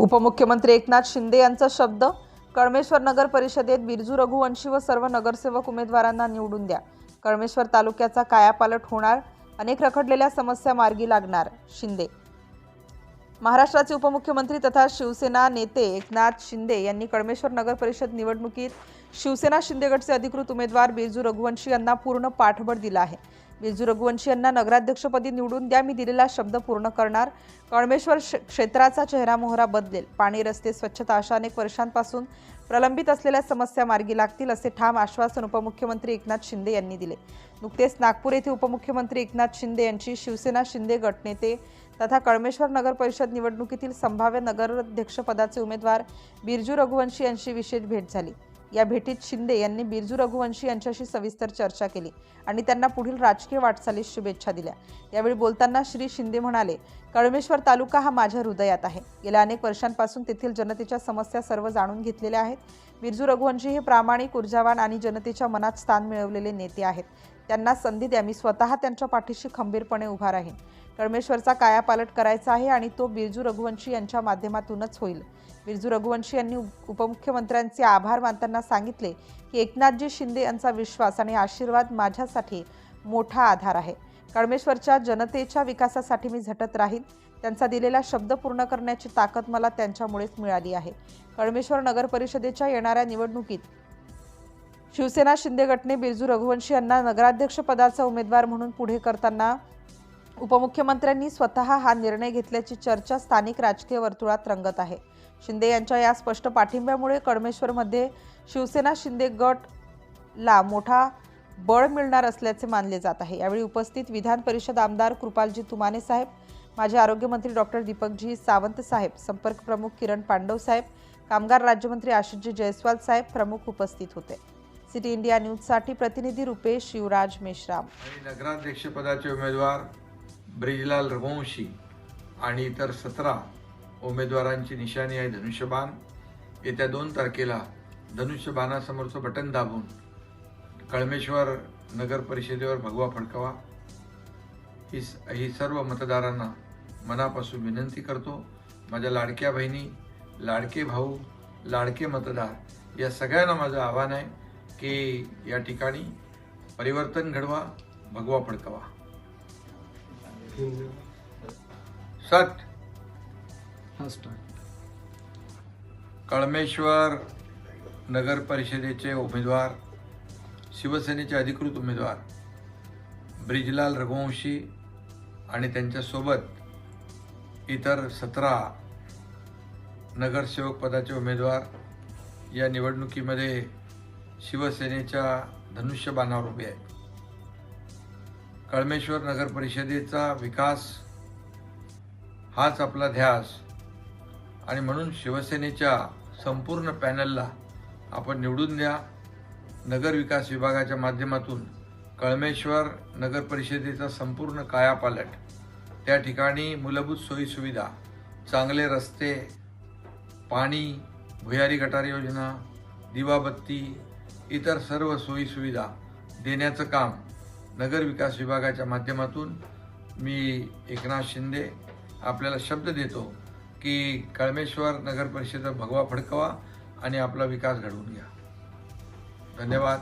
उपमुख्यमंत्री एकनाथ शिंदे यांचा शब्द कळमेश्वर नगर परिषदेत बिरजू रघुवंशी व सर्व नगरसेवक उमेदवारांना निवडून द्या. कळमेश्वर तालुक्याचा कायापालट होणार अनेक रखडलेल्या समस्या मार्गी लागणार शिंदे. महाराष्ट्राचे उपमुख्यमंत्री तथा शिवसेना नेते एकनाथ शिंदे यांनी कळमेश्वर नगर परिषद निवडणुकीत शिवसेना शिंदे गटचे अधिकृत उमेदवार बिरजू रघुवंशी यांना पूर्ण पाठबळ दिला आहे. बिरजू रघुवंशी यांना नगराध्यक्षपदी निवडून द्या मी दिलेला शब्द पूर्ण करणार. कळमेश्वर श- क्षेत्राचा चेहरा मोहरा बदलेल. पाणी रस्ते स्वच्छता अशा अनेक वर्षांपासून प्रलंबित असलेल्या समस्या मार्गी लागतील असे ठाम आश्वासन उपमुख्यमंत्री एकनाथ शिंदे यांनी दिले. नुकतेच नागपूर येथे उपमुख्यमंत्री एकनाथ शिंदे यांची शिवसेना शिंदे गटनेते तथा कळमेश्वर नगर परिषद निवडणुकीतील संभाव्य नगराध्यक्षपदाचे उमेदवार बिरजू रघुवंशी यांची विशेष भेट झाली. या भेटीत शिंदे यांनी बिरजू रघुवंशी यांच्याशी सविस्तर चर्चा केली आणि त्यांना पुढील राजकीय वाटचालीस शुभेच्छा दिल्या. यावेळी बोलताना श्री शिंदे म्हणाले कळमेश्वर तालुका हा माझ्या हृदयात आहे. गेल्या अनेक वर्षांपासून तेथील जनतेच्या समस्या सर्व जाणून घेतलेल्या आहेत. बिरजू रघुवंशी हे प्रामाणिक ऊर्जावान आणि जनतेच्या मनात स्थान मिळवलेले नेते आहेत. त्यांना संधी द्या. मी स्वतः त्यांच्या पाठीशी खंबीरपणे उभा राहीन. कळमेश्वरचा कायापालट करायचा आहे आणि तो बिरजू रघुवंशी यांच्या माध्यमातूनच होईल. बिरजू रघुवंशी यांनी उपमुख्यमंत्र्यांचे आभार मानताना सांगितले की एकनाथजी शिंदे यांचा विश्वास आणि आशीर्वाद माझ्यासाठी मोठा आधार आहे. कळमेश्वरच्या जनतेच्या विकासासाठी मी झटत राहीन. त्यांचा दिलेला शब्द पूर्ण करण्याची ताकद मला त्यांच्यामुळेच मिळाली आहे. कळमेश्वर नगर परिषदेच्या येणाऱ्या निवडणुकीत शिवसेना शिंदे गटने बिरजू रघुवंशी यांना नगराध्यक्षपदाचा उमेदवार म्हणून पुढे करताना उपमुख्यमंत्र्यांनी स्वतः हा निर्णय घेतल्याची चर्चा स्थानिक राजकीय वर्तुळात रंगत आहे. शिंदे यांच्या या स्पष्ट पाठिंब्यामुळे कडमेश्वरमध्ये शिवसेना शिंदे गटला मोठा बळ मिळणार असल्याचे मानले जात आहे. यावेळी उपस्थित विधान परिषद आमदार कृपालजी तुमाने साहेब माजी आरोग्यमंत्री डॉक्टर दीपकजी सावंत साहेब संपर्क प्रमुख किरण पांडव साहेब कामगार राज्यमंत्री आशिषजी जयस्वाल साहेब प्रमुख उपस्थित होते. सिटी इंडिया न्यूजसाठी प्रतिनिधी रुपेश शिवराज मेश्राम. आणि नगराध्यक्षपदाचे उमेदवार ब्रिजलाल रघुवंशी आणि इतर सतरा उमेदवारांची निशाणी आहे धनुष्यबाण. येत्या दोन तारखेला धनुष्यबाणासमोरचं बटन दाबून कळमेश्वर नगर परिषदेवर भगवा फडकावा. ही स- ही सर्व मतदारांना मनापासून विनंती करतो. माझ्या लाडक्या बहिणी लाडके भाऊ लाडके मतदार या सगळ्यांना माझं आव्हान आहे. की या ठिकाणी परिवर्तन घडवा भगवा फडकावा. सत. कळमेश्वर नगर परिषदेचे उमेदवार शिवसेनेचे अधिकृत उमेदवार ब्रिजलाल रघुवंशी आणि त्यांच्यासोबत इतर सतरा नगरसेवक पदाचे उमेदवार या निवडणुकीमध्ये शिवसेनेच्या धनुष्यबाणावर उभे आहेत. कळमेश्वर नगर परिषदेचा विकास हाच आपला ध्यास आणि म्हणून शिवसेनेच्या संपूर्ण पॅनलला आपण निवडून द्या. नगर विकास विभागाच्या माध्यमातून कळमेश्वर नगर परिषदेचा संपूर्ण कायापालट त्या ठिकाणी मूलभूत सोयीसुविधा चांगले रस्ते पाणी भुयारी गटार योजना दिवाबत्ती इतर सर्व सोयीसुविधा देण्याचं काम नगर विकास विभागाच्या माध्यमातून मी एकनाथ शिंदे आपल्याला शब्द देतो की कळमेश्वर नगर परिषद भगवा फडकवा आणि आपला विकास घडवून घ्या. धन्यवाद.